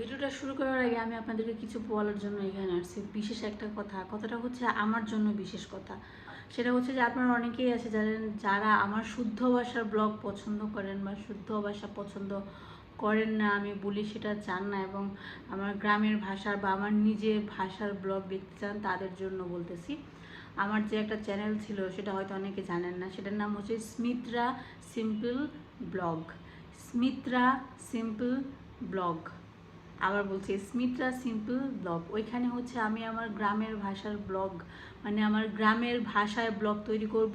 ভিডিওটা শুরু করার আগে আমি আপনাদেরকে কিছু বলার জন্য এখানে আসছি। বিশেষ একটা কথা, কথাটা হচ্ছে আমার জন্য বিশেষ কথা। সেটা হচ্ছে যে আপনারা অনেকেই আছে যারা যারা আমার শুদ্ধ ভাষার ব্লগ পছন্দ করেন বা শুদ্ধ ভাষা পছন্দ করেন না, আমি বলি সেটা চান না এবং আমার গ্রামের ভাষার বা আমার নিজের ভাষার ব্লগ দেখতে চান, তাদের জন্য বলতেছি। আমার যে একটা চ্যানেল ছিল, সেটা হয়তো অনেকে জানেন না, সেটার নাম হচ্ছে Smitra simple blog Smitra simple blog আবার বলছি স্মিত্রা সিম্পল ব্লগ। ওইখানে হচ্ছে আমি আমার গ্রামের ভাষার ব্লগ মানে আমার গ্রামের ভাষায় ব্লগ তৈরি করব।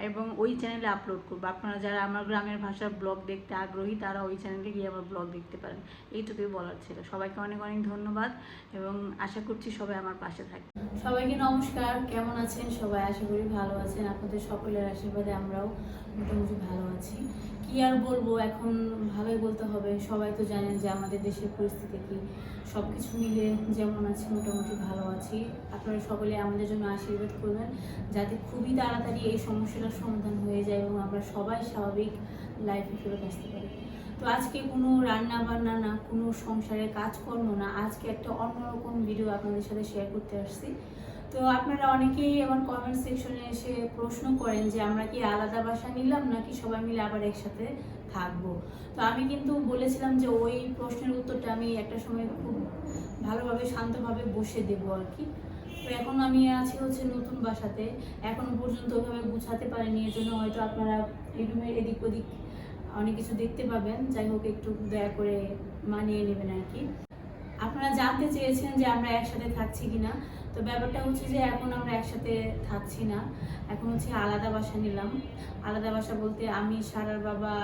এবং ওই চ্যানেলে আপলোড করব। আপনারা যারা আমার গ্রামের ভাষার ব্লগ দেখতে আগ্রহী, তারা ওই চ্যানেলে গিয়ে আমার ব্লগ দেখতে পারেন। এইটুকুই বলার ছিল। সবাইকে অনেক অনেক ধন্যবাদ এবং আশা করছি সবাই আমার পাশে থাকবে। সবাইকে নমস্কার। কেমন আছেন সবাই? আশা করি ভালো আছেন। আপনাদের সকলের আশীর্বাদে আমরাও মোটামুটি ভালো আছি। কি আর বলব? এখন ভালোই বলতে হবে। সবাই তো জানেন যে আমাদের দেশের পরিস্থিতি কি। সব কিছু মিলে যেমন আছি, মোটামুটি ভালো আছি। আপনারা সকলে আমাদের জন্য আশীর্বাদ করবেন। যাতে খুবই তাড়াতাড়ি এই সমস্যাটার সমাধান হয়ে যায় এবং আমরা সবাই স্বাভাবিক লাইফে ফেরত আসতে পারি। তো আজকে কোনো রান্না বান্না না, কোনো সংসারের কাজকর্ম না, আজকে একটা অন্যরকম ভিডিও আপনাদের সাথে শেয়ার করতে আসছি। তো আপনারা অনেকেই আমার কমেন্ট সেকশনে এসে প্রশ্ন করেন যে আমরা কি আলাদা বাসা নিলাম নাকি সবাই মিলে আবার একসাথে থাকব? তো আমি কিন্তু বলেছিলাম যে ওই প্রশ্নের উত্তরটা আমি একটা সময় খুব ভালোভাবে শান্তভাবে বসে দেবো আর কি। তো এখন আমি আছি হচ্ছে নতুন বাসাতে। এখনও পর্যন্ত ওইভাবে গুছাতে পারিনি এর জন্য হয়তো আপনারা এই রুমের এদিক ওদিক অনেক কিছু দেখতে পাবেন। যাই হোক, একটু দয়া করে মানিয়ে নেবেন আর কি। আপনারা জানতে চেয়েছেন যে আমরা একসাথে থাকছি কিনা, তো ব্যাপারটা হচ্ছে যে এখন আমরা একসাথে থাকছি না। এখন হচ্ছে আলাদা বাসা নিলাম। আলাদা বাসা বলতে আমি, সারার বাবা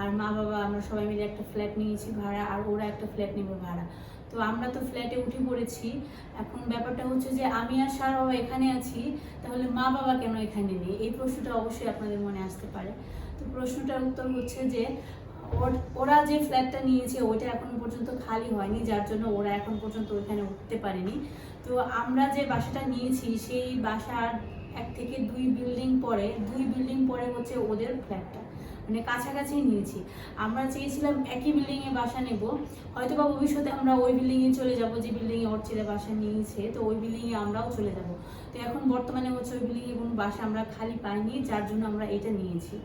আর মা বাবা, আমরা সবাই মিলে একটা ফ্ল্যাট নিয়েছি ভাড়া, আর ওরা একটা ফ্ল্যাট নেবে ভাড়া। তো আমরা তো ফ্ল্যাটে উঠে পড়েছি। এখন ব্যাপারটা হচ্ছে যে আমি আর সারা বাবা এখানে আছি, তাহলে মা বাবা কেন এখানে নেই? এই প্রশ্নটা অবশ্যই আপনাদের মনে আসতে পারে। তো প্রশ্নটার উত্তর হচ্ছে যে, ওর- যে ফ্ল্যাটটা নিয়েছে ওইটা এখনও পর্যন্ত খালি হয়নি, যার জন্য ওরা এখন পর্যন্ত ওইখানে উঠতে পারেনি। তো আমরা যে বাসাটা নিয়েছি, সেই বাসার এক থেকে দুই বিল্ডিং পরে, দুই বিল্ডিং পরে হচ্ছে ওদের ফ্ল্যাটটা মানে কাছাকাছি নিয়েছি। আমরা চেয়েছিলাম একই বিল্ডিংয়ে বাসা নেব। হয়তো বা ভবিষ্যতে আমরা ওই বিল্ডিংয়ে চলে যাব যে বিল্ডিংয়ে ছেলে বাসা নিয়েছে, তো ওই বিল্ডিংয়ে আমরাও চলে যাব। তো এখন বর্তমানে হচ্ছে ওই বিল্ডিংয়ে কোনো বাসা আমরা খালি পাইনি, যার জন্য আমরা এটা নিয়েছি।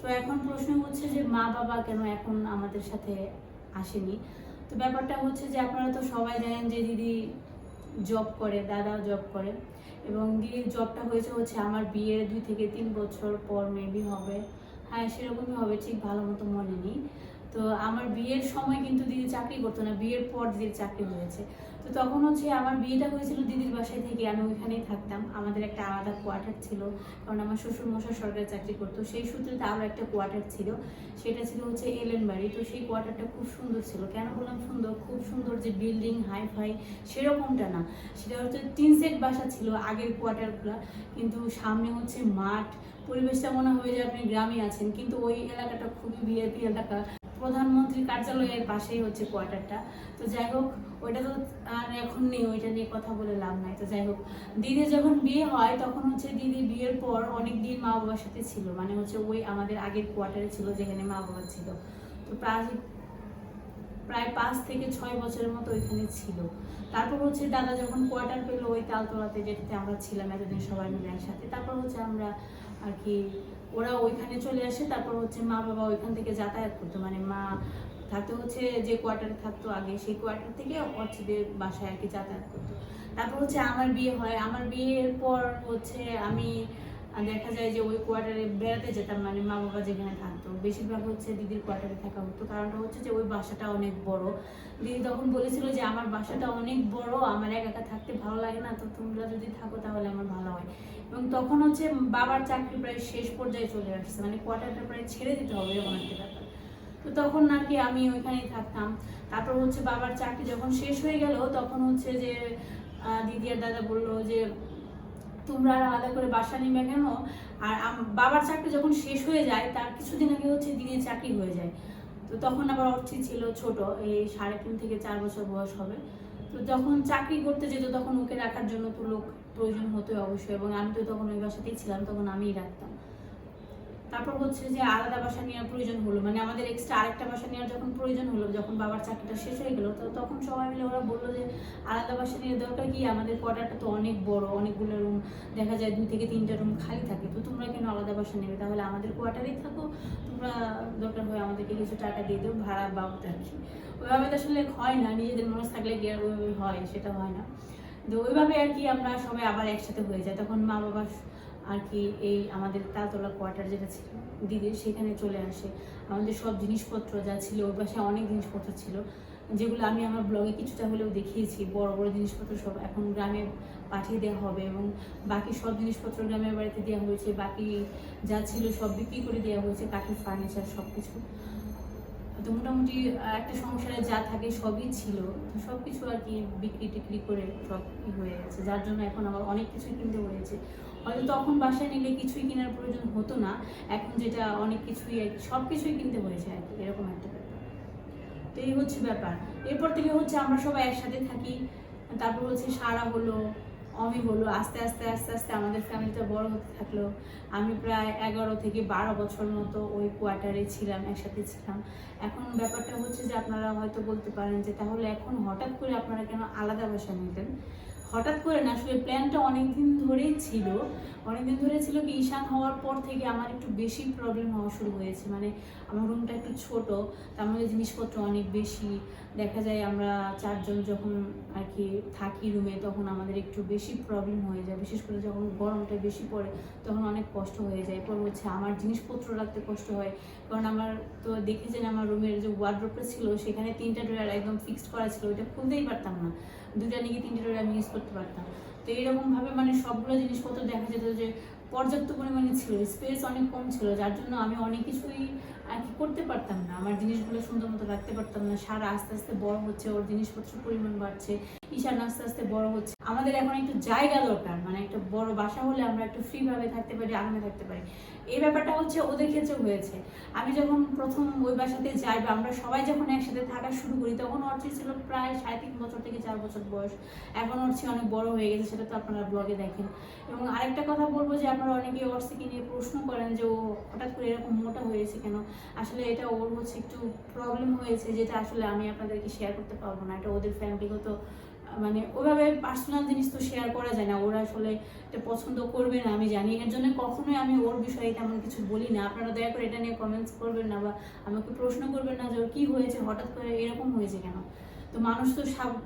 তো এখন প্রশ্ন হচ্ছে যে মা বাবা কেন এখন আমাদের সাথে আসেনি? তো ব্যাপারটা হচ্ছে যে আপনারা তো সবাই জানেন যে দিদি জব করে, দাদাও জব করে। এবং দিদির জবটা হয়েছে হচ্ছে আমার বিয়ের দুই থেকে তিন বছর পর মেবি হবে। হ্যাঁ সেরকমই হবে ঠিক ভালো মতো মনে নেই। তো আমার বিয়ের সময় কিন্তু দিদি চাকরি করতো না, বিয়ের পর দিদির চাকরি হয়েছে। তো তখন হচ্ছে আমার বিয়েটা হয়েছিল দিদির বাসায় থেকে, আমি ওইখানেই থাকতাম। আমাদের একটা আলাদা কোয়ার্টার ছিল, কারণ আমার শ্বশুর মশাই সরকারি চাকরি করতো। সেই সূত্রে আরও একটা কোয়ার্টার ছিল, সেটা ছিল হচ্ছে এলেন বাড়ি। তো সেই কোয়ার্টারটা খুব সুন্দর ছিল। কেন বললাম সুন্দর? খুব সুন্দর যে বিল্ডিং হাই ফাই সেরকমটা না। সেটা হচ্ছে তিন সেট বাসা ছিল আগের কোয়ার্টারগুলো, কিন্তু সামনে হচ্ছে মাঠ। পরিবেশটা মনে হবে যে আপনি গ্রামে আছেন, কিন্তু ওই এলাকাটা খুবই ভিআইপি এলাকা। প্রধানমন্ত্রীর কার্যালয়ের পাশেই হচ্ছে কোয়ার্টারটা। তো যাই হোক, ওইটা তো আর এখন নেই, ওইটা নিয়ে কথা বলে লাভ নাই। তো যাই হোক, দিদির যখন বিয়ে হয়, তখন হচ্ছে দিদি বিয়ের পর অনেক দিন মা বাবার সাথে ছিল। মানে হচ্ছে ওই আমাদের আগের কোয়ার্টারে ছিল যেখানে মা বাবা ছিল। তো প্রায় প্রায় পাঁচ থেকে ছয় বছরের মতো ওইখানে ছিল। তারপর হচ্ছে দাদা যখন কোয়ার্টার পেল ওই তালতলাতে যেটাতে আমরা ছিলাম, এতদিন সবাই মিলে একসাথে। তারপর হচ্ছে আমরা আর কি, ওরা ওইখানে চলে আসে, তারপর হচ্ছে মা বাবা ওইখান থেকে যাতায়াত করতো। মানে মা থাকতে হচ্ছে যে কোয়ার্টারে থাকতো আগে, সেই কোয়ার্টার থেকে অর্চিদের বাসায় আর কি যাতায়াত করতো। তারপর হচ্ছে আমার বিয়ে হয়। আমার বিয়ের পর হচ্ছে আমি আহ, দেখা যায় যে ওই কোয়ার্টারে বেড়াতে যেতাম মানে মা বাবা যেখানে থাকতো। বেশিরভাগ হচ্ছে দিদির কোয়ার্টারে থাকা হতো। কারণটা হচ্ছে যে ওই বাসাটা অনেক বড়। দিদি তখন বলেছিল যে আমার বাসাটা অনেক বড় আমার একা একা থাকতে ভালো লাগে না তো তোমরা যদি থাকো তাহলে আমার ভালো হয়। এবং তখন হচ্ছে বাবার চাকরি প্রায় শেষ পর্যায়ে চলে আসছে। মানে কোয়ার্টারটা প্রায় ছেড়ে দিতে হবে এরকম একটা ব্যাপার। তো তখন আর কি আমি ওইখানেই থাকতাম। তারপর হচ্ছে বাবার চাকরি যখন শেষ হয়ে গেল তখন হচ্ছে যে দিদি আর দাদা বলল যে তোমরা আলাদা করে বাসা নিবে কেন? আর বাবার চাকরি যখন শেষ হয়ে যায়, তার কিছুদিন আগে হচ্ছে দিদির চাকরি হয়ে যায়। তো তখন আবার অর্থি ছিল ছোট, এই সাড়ে তিন থেকে চার বছর বয়স হবে। তো যখন চাকরি করতে যেত, তখন ওকে রাখার জন্য তো লোক প্রয়োজন হতো অবশ্যই, এবং আমি তো তখন ওই বাসাতেই ছিলাম, তখন আমিই রাখতাম। তারপর হচ্ছে যে আলাদা বাসা নেওয়ার প্রয়োজন হলো। মানে আমাদের এক্সট্রা আরেকটা বাসা নেওয়ার যখন প্রয়োজন হলো, যখন বাবার চাকরিটা শেষ হয়ে গেলো, তো তখন সবাই মিলে ওরা বলল যে, আলাদা বাসা নেওয়ার দরকার কি? আমাদের কোয়ার্টারটা তো অনেক বড়, অনেকগুলো রুম, দেখা যায় দুই থেকে তিনটা রুম খালি থাকে। তো তোমরা কেন আলাদা বাসা নেবে? তাহলে আমাদের কোয়ার্টারেই থাকো, তোমরা দরকার হয় আমাদেরকে কিছু টাকা দিয়ে দেবো ভাড়া বাবদ আর কি। ওইভাবে তো আসলে হয় না, নিজেদের মানুষ থাকলে ওইভাবে হয়? সেটা হয় না। তো ওইভাবে আর কি আমরা সবাই আবার একসাথে হয়ে যায়। তখন মা বাবা আর কি এই আমাদের তালতলা কোয়ার্টার যেটা ছিল দিদির সেখানে চলে আসে। আমাদের সব জিনিসপত্র যা ছিল, ওর পাশে অনেক জিনিসপত্র ছিল, যেগুলো আমি আমার ব্লগে কিছুটা হলেও দেখিয়েছি। বড় বড় জিনিসপত্র সব এখন গ্রামে পাঠিয়ে দেওয়া হবে এবং বাকি সব জিনিসপত্র গ্রামের বাড়িতে দেওয়া হয়েছে। বাকি যা ছিল সব বিক্রি করে দেওয়া হয়েছে, কাঠের ফার্নিচার সব কিছু তো মোটামুটি একটা সংসারে যা থাকে সবই ছিল। তো সব কিছু আর কি বিক্রি টিক্রি করে সব হয়ে গেছে। যার জন্য এখন আমার অনেক কিছুই কিনতে হয়েছে। হয়তো তখন বাসায় নিলে কিছুই কেনার প্রয়োজন হতো না। এখন যেটা অনেক কিছুই, সব কিছুই কিনতে হয়েছে আর কি, এরকম একটা ব্যাপার। তো এই হচ্ছে ব্যাপার। এরপর থেকে হচ্ছে আমরা সবাই একসাথে থাকি। তারপর হচ্ছে সারা হলো অমি হলো, আস্তে আস্তে আস্তে আস্তে আমাদের ফ্যামিলিটা বড় হতে থাকল। আমি প্রায় এগারো থেকে বারো বছর মতো ওই কোয়ার্টারে ছিলাম, একসাথে ছিলাম। এখন ব্যাপারটা হচ্ছে যে আপনারা হয়তো বলতে পারেন যে তাহলে এখন হঠাৎ করে আপনারা কেন আলাদা বাসা নিলেন? হঠাৎ করে না, আসলে প্ল্যানটা অনেকদিন ধরেই ছিল। অনেকদিন ধরে ছিল কি, ঈশান হওয়ার পর থেকে আমার একটু বেশি প্রবলেম হওয়া শুরু হয়েছে। মানে আমার রুমটা একটু ছোট, তার মধ্যে জিনিসপত্র অনেক বেশি। দেখা যায় আমরা চারজন যখন আর কি থাকি রুমে তখন আমাদের একটু বেশি প্রবলেম হয়ে যায়। বিশেষ করে যখন গরমটা বেশি পড়ে, তখন অনেক কষ্ট হয়ে যায়। এরপর হচ্ছে আমার জিনিসপত্র রাখতে কষ্ট হয়। কারণ আমার তো দেখেছেন আমার রুমের যে ওয়ার্ড্রোপটা ছিল, সেখানে তিনটা ড্রয়ার একদম ফিক্সড করা ছিল। ওইটা খুলতেই পারতাম না। দুটা নাকি তিনটা ড্রয়ার আমি ইউজ করতে পারতাম। তো এইরকমভাবে মানে সবগুলো জিনিসপত্র দেখা যেত যে পর্যাপ্ত পরিমাণে ছিল স্পেস অনেক কম ছিল, যার জন্য আমি অনেক কিছুই আর কি করতে পারতাম না। আমার জিনিসগুলো সুন্দর মতো রাখতে পারতাম না। সারা আস্তে আস্তে বড় হচ্ছে, ওর জিনিসপত্রের পরিমাণ বাড়ছে, ঈশান আস্তে আস্তে বড় হচ্ছে। আমাদের এখন একটু জায়গা দরকার মানে একটা বড় বাসা হলে আমরা একটু ফ্রি ভাবে থাকতে পারি, আরামে থাকতে পারি। এই ব্যাপারটা হচ্ছে ওদের ক্ষেত্রে হয়েছে। আমি যখন প্রথম ওই বাসাতে যাই বা আমরা সবাই যখন একসাথে থাকা শুরু করি, তখন অর্চি ছিল প্রায় সাড়ে তিন বছর থেকে চার বছর বয়স। এখন অর্চি অনেক বড় হয়ে গেছে, সেটা তো আপনারা ব্লগে দেখেন। এবং আরেকটা কথা বলব যে, আপনারা অনেকে অর্চিকে নিয়ে প্রশ্ন করেন যে, ও হঠাৎ করে এরকম মোটা হয়েছে কেন? আসলে এটা ওর হচ্ছে একটু প্রবলেম হয়েছে যেটা আসলে আমি আপনাদেরকে শেয়ার করতে পারব না। এটা ওদের ফ্যামিলিগত মানে ওইভাবে পার্সোনাল জিনিস তো শেয়ার করা যায় না। ওরা আসলে এটা পছন্দ করবে না, আমি জানি। এর জন্য কখনোই আমি ওর বিষয়ে তেমন কিছু বলি না। আপনারা দয়া করে এটা নিয়ে কমেন্টস করবেন না বা আমাকে প্রশ্ন করবেন না যে ওর কী হয়েছে, হঠাৎ করে এরকম হয়েছে কেন? তো মানুষ তো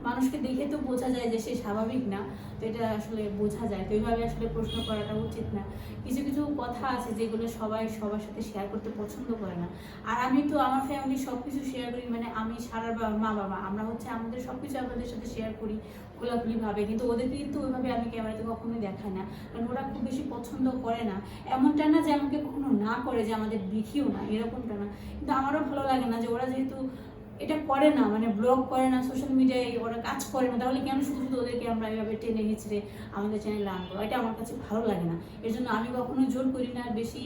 মানুষকে দেখে তো বোঝা যায় যে সে স্বাভাবিক না, তো এটা আসলে বোঝা যায়। তো এইভাবে আসলে প্রশ্ন করাটা উচিত না। কিছু কিছু কথা আছে যেগুলো সবাই সবার সাথে শেয়ার করতে পছন্দ করে না। আর আমি তো আমার ফ্যামিলি সব কিছু শেয়ার করি মানে আমি বাবা মা, বাবা, আমরা হচ্ছে আমাদের সব কিছু আপনাদের সাথে শেয়ার করি খোলাখুলি ভাবে কিন্তু ওদেরকে কিন্তু ওইভাবে আমি ক্যামেরাতে কখনোই দেখাই না। কারণ ওরা খুব বেশি পছন্দ করে না। এমনটা না যে আমাকে কখনো না করে যে আমাদের দেখিও না, এরকমটা না। কিন্তু আমারও ভালো লাগে না যে ওরা যেহেতু এটা করে না মানে ব্লগ করে না সোশ্যাল মিডিয়ায় ওরা কাজ করে না, তাহলে কেন শুধু শুধু ওদেরকে আমরা এভাবে টেনে হিচড়ে আমাদের চ্যানেলে আনব? এটা আমার কাছে ভালো লাগে না। এর জন্য আমি কখনো জোর করি না বেশি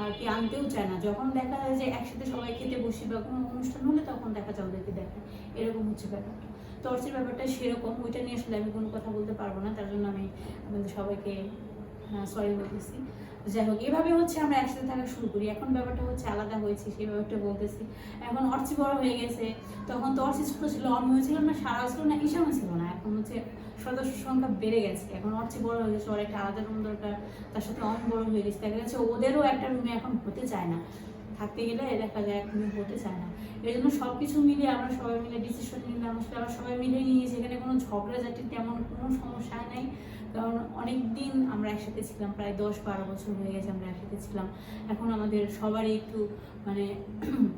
আর কি আনতেও চায় না। যখন দেখা যায় যে একসাথে সবাই খেতে বসি বা কোনো অনুষ্ঠান হলে তখন দেখা যায় ওদেরকে দেখা। এরকম হচ্ছে ব্যাপারটা। টর্চের ব্যাপারটা সেরকম, ওইটা নিয়ে আসলে আমি কোনো কথা বলতে পারব না, তার জন্য আমি আপনাদের সবাইকে সরি বলতেছি যাই হোক, এভাবে হচ্ছে আমরা একসাথে থাকা শুরু করি। এখন ব্যাপারটা হচ্ছে আলাদা হয়েছে, সেই ব্যাপারটা বলতেছি। এখন অর্চি বড় হয়ে গেছে, তখন তো অর্চি ছোট ছিল অমিও ছিল না, সারা ছিল না, ঈশানও ছিল না। এখন হচ্ছে সদস্য সংখ্যা বেড়ে গেছে। এখন অর্চি বড় হয়ে গেছে, ওর একটা আলাদা রুম দরকার, তার সাথে অমি বড় হয়ে গেছে। দেখা যাচ্ছে ওদেরও একটা রুমে এখন হতে চায় না। থাকতে গেলে দেখা যায় রুমে হতে চায় না। এই জন্য সব কিছু মিলিয়ে আমরা সবাই মিলে ডিসিশন নিলাম। আমরা সবাই মিলে নিয়েছি এখানে কোনো ঝগড়াঝাটি তেমন কোনো সমস্যা নেই। কারণ অনেক দিন আমরা একসাথে ছিলাম, প্রায় দশ বারো বছর হয়ে গেছে আমরা একসাথে ছিলাম। এখন আমাদের সবারই একটু মানে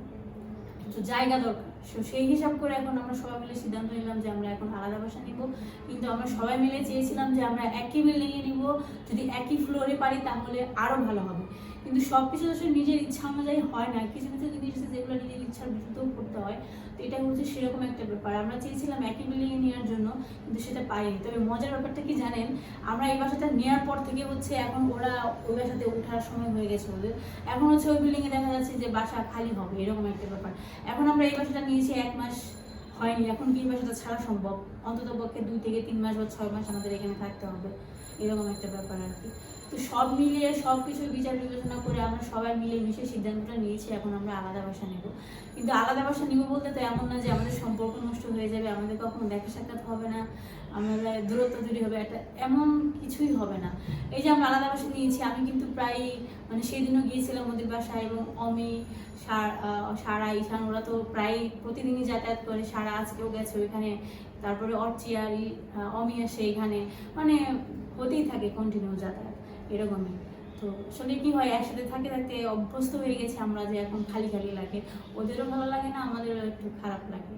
একটু জায়গা দরকার। সো সেই হিসাব করে এখন আমরা সবাই মিলে সিদ্ধান্ত নিলাম যে আমরা এখন আলাদা বাসা নিব। কিন্তু আমরা সবাই মিলে চেয়েছিলাম যে আমরা একই বিল্ডিংয়ে নিব। যদি একই ফ্লোরে পারি তাহলে আরও ভালো হবে। কিন্তু সব কিছু আসলে নিজের ইচ্ছা অনুযায়ী হয় না। কিছু কিছু জিনিস আছে যেগুলো নিজের ইচ্ছার বিরুদ্ধেও করতে হয়। তো এটা হচ্ছে সেরকম একটা ব্যাপার। আমরা চেয়েছিলাম একই বিল্ডিংয়ে নেওয়ার জন্য, কিন্তু সেটা পাইনি। তবে মজার ব্যাপারটা কি জানেন? আমরা এই বাসাটা নেওয়ার পর থেকে হচ্ছে এখন ওরা ওই বাসাতে ওঠার সময় হয়ে গেছে ওদের। এখন হচ্ছে ওই বিল্ডিংয়ে দেখা যাচ্ছে যে বাসা খালি হবে, এরকম একটা ব্যাপার। এখন আমরা এই বাসাটা নিয়েছি এক মাস হয়নি। এখন কি বাসাটা ছাড়া সম্ভব? অন্তত পক্ষে দুই থেকে তিন মাস বা ছয় মাস আমাদের এখানে থাকতে হবে। এরকম একটা ব্যাপার আর কি। তো সব মিলিয়ে সব কিছু বিচার বিবেচনা করে আমরা সবাই মিলে মিশে সিদ্ধান্তটা নিয়েছি এখন আমরা আলাদা বাসা নেব। কিন্তু আলাদা বাসা নিব বলতে তো এমন না যে আমাদের সম্পর্ক নষ্ট হয়ে যাবে আমাদের কখনো দেখা সাক্ষাৎ হবে না আমরা দূরত্ব তৈরি হবে একটা এমন কিছুই হবে না। এই যে আমরা আলাদা বাসা নিয়েছি আমি কিন্তু প্রায় মানে সেই দিনও গিয়েছিলাম ওদের বাসায় এবং অমি সার- ঈশান ওরা তো প্রায় প্রতিদিনই যাতায়াত করে সারা আজকেও গেছে ওইখানে। তারপরে অর্চি আর ই- আহ, অমি আসে এখানে। মানে হতেই থাকে কন্টিনিউ যাতায়াত। এরকমই। তো আসলে কি হয়, একসাথে থাকে থাকতে অভ্যস্ত হয়ে গেছে আমরা যে এখন খালি খালি লাগে। ওদেরও ভালো লাগে না, আমাদেরও একটু খারাপ লাগে।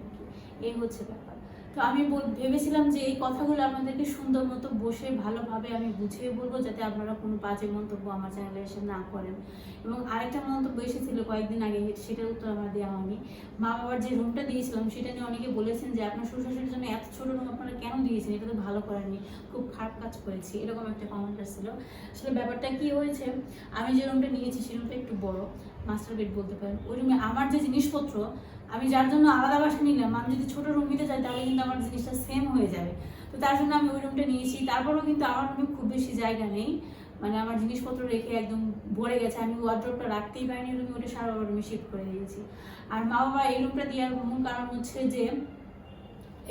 এই হচ্ছে ব্যাপার। তো আমি ভেবেছিলাম যে এই কথাগুলো আপনাদেরকে সুন্দর মতো বসে ভালোভাবে আমি বুঝিয়ে বলব যাতে আপনারা কোনো বাজে মন্তব্য আমার চ্যানেলে এসে না করেন। এবং আরেকটা মন্তব্য এসেছিল কয়েকদিন আগে, সেটার উত্তর আমার দেওয়া হয়নি। মা বাবার যে রুমটা দিয়েছিলাম, সেটা নিয়ে অনেকে বলেছেন যে আপনার শ্বশুরের জন্য এত ছোট রুম আপনারা কেন দিয়েছেন? এটা তো ভালো করেননি খুব খারাপ কাজ করেছি, এরকম একটা কমেন্ট আসছিল। আসলে ব্যাপারটা কি হয়েছে? আমি যে রুমটা নিয়েছি সেই রুমটা একটু বড়। মাস্টার বেড বলতে পারেন। ওই রুমে আমার যে জিনিসপত্র, আমি যার জন্য আলাদা বাসা নিলাম, আমি যদি ছোটো রুম নিতে চাই, তাহলে কিন্তু আমার জিনিসটা সেম হয়ে যাবে। তো তার জন্য আমি ওই রুমটা নিয়েছি। তারপরেও কিন্তু আমার রুমে খুব বেশি জায়গা নেই। মানে আমার জিনিসপত্র রেখে একদম ভরে গেছে। আমি ওয়ার্ড্রপটা রাখতেই পারিনি রুমে ওটা সারা রুমে শিফট করে দিয়েছি। আর মা বাবা এই রুমটা দেওয়ার মূল কারণ হচ্ছে যে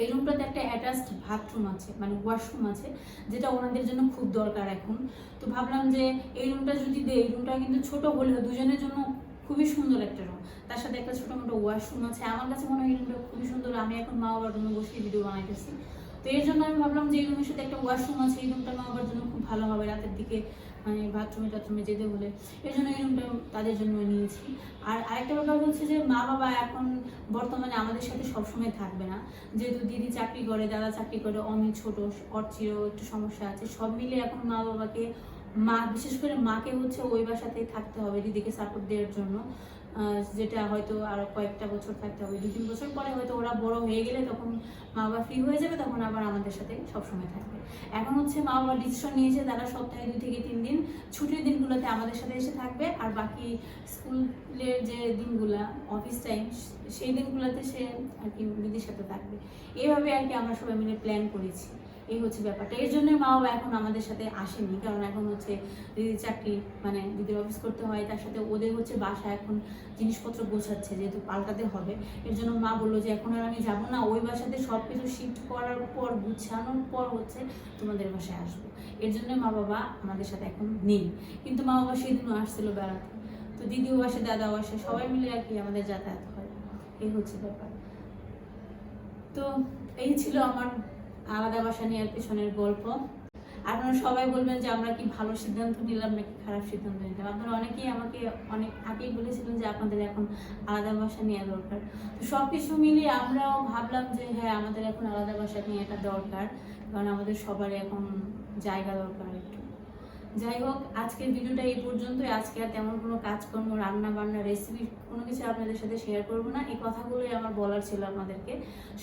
এই রুমটাতে একটা অ্যাটাচড বাথরুম আছে মানে ওয়াশরুম আছে, যেটা ওনাদের জন্য খুব দরকার এখন। তো ভাবলাম যে এই রুমটা যদি দেই, এই রুমটা কিন্তু ছোট হলেও দুজনের জন্য খুবই সুন্দর একটা রুম তার সাথে একটা ছোটো মোটো ওয়াশরুম আছে। আমার কাছে মনে হয় এই রুমটা খুবই সুন্দর। আমি এখন মা বাবার রুমে বসে ভিডিও বানাইতেছি। তো এর জন্য আমি ভাবলাম যে এই রুমের সাথে একটা ওয়াশরুম আছে, এই রুমটা মা বাবার জন্য খুব ভালো হবে। রাতের দিকে মানে বাথরুমে টাথরুমে যেতে হলে। এই জন্য এই রুমটা তাদের জন্য নিয়েছি। আর আরেকটা ব্যাপার হচ্ছে যে মা বাবা এখন বর্তমানে আমাদের সাথে সবসময় থাকবে না। যেহেতু দিদি চাকরি করে, দাদা চাকরি করে অমি ছোট অর্চিরও একটু সমস্যা আছে। সব মিলে এখন মা বাবাকে, মা, বিশেষ করে মাকে হচ্ছে ওই বাসাতেই থাকতে হবে দিদিকে সাপোর্ট দেওয়ার জন্য। যেটা হয়তো আরও কয়েকটা বছর থাকতে হবে দু তিন বছর পরে হয়তো ওরা বড় হয়ে গেলে তখন মা বাবা ফ্রি হয়ে যাবে, তখন আবার আমাদের সাথে সবসময় থাকবে। এখন হচ্ছে মা বাবা ডিসিশন নিয়েছে তারা সপ্তাহে দুই থেকে তিন দিন ছুটির দিনগুলোতে আমাদের সাথে এসে থাকবে, আর বাকি স্কুলের যে দিনগুলা অফিস টাইম সেই দিনগুলোতে সে আর কি দিদির সাথে থাকবে। এইভাবে আর কি আমরা সবাই মিলে প্ল্যান করেছি। এই হচ্ছে ব্যাপারটা। এর জন্যই মা বাবা এখন আমাদের সাথে আসেনি, কারণ এখন হচ্ছে দিদির চাকরি মানে দিদির অফিস করতে হয়, তার সাথে ওদের হচ্ছে বাসা এখন জিনিসপত্র গোছাচ্ছে, যেহেতু পাল্টাতে হবে। এর জন্য মা বলল যে, এখন আর আমি যাব না, ওই বাসাতে সব কিছু শিফট করার পর, গুছানোর পর হচ্ছে তোমাদের বাসায় আসব। এর জন্য মা বাবা আমাদের সাথে এখন নেই। কিন্তু মা বাবা সেদিনও আসছিল বেড়াতে। তো দিদিও আসে দাদাও আসে, সবাই মিলে আর কি আমাদের যাতায়াত হয়। এই হচ্ছে ব্যাপার। তো এই ছিল আমার আলাদা বাসা নেওয়ার পিছনের গল্প। আপনারা সবাই বলবেন যে আমরা কি ভালো সিদ্ধান্ত নিলাম নাকি খারাপ সিদ্ধান্ত নিলাম? আপনারা অনেকেই আমাকে অনেক আগেই বলেছিলেন যে আপনাদের এখন আলাদা বাসা নেওয়া দরকার। তো সব কিছু মিলিয়ে আমরাও ভাবলাম যে হ্যাঁ আমাদের এখন আলাদা বাসা নিয়ে এটা দরকার। কারণ আমাদের সবারই এখন জায়গা দরকার একটু। যাই হোক, আজকের ভিডিওটা এই পর্যন্তই। আজকে আর তেমন কোনো কাজকর্ম, রান্না বান্না রেসিপি কোনো কিছু আপনাদের সাথে শেয়ার করব না। এই কথাগুলোই আমার বলার ছিল আপনাদেরকে।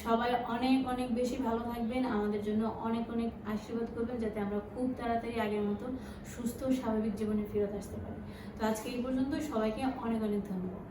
সবাই অনেক অনেক বেশি ভালো থাকবেন। আমাদের জন্য অনেক অনেক আশীর্বাদ করবেন যাতে আমরা খুব তাড়াতাড়ি আগের মতো সুস্থ, স্বাভাবিক জীবনে ফেরত আসতে পারি। তো আজকে এই পর্যন্ত সবাইকে অনেক অনেক ধন্যবাদ।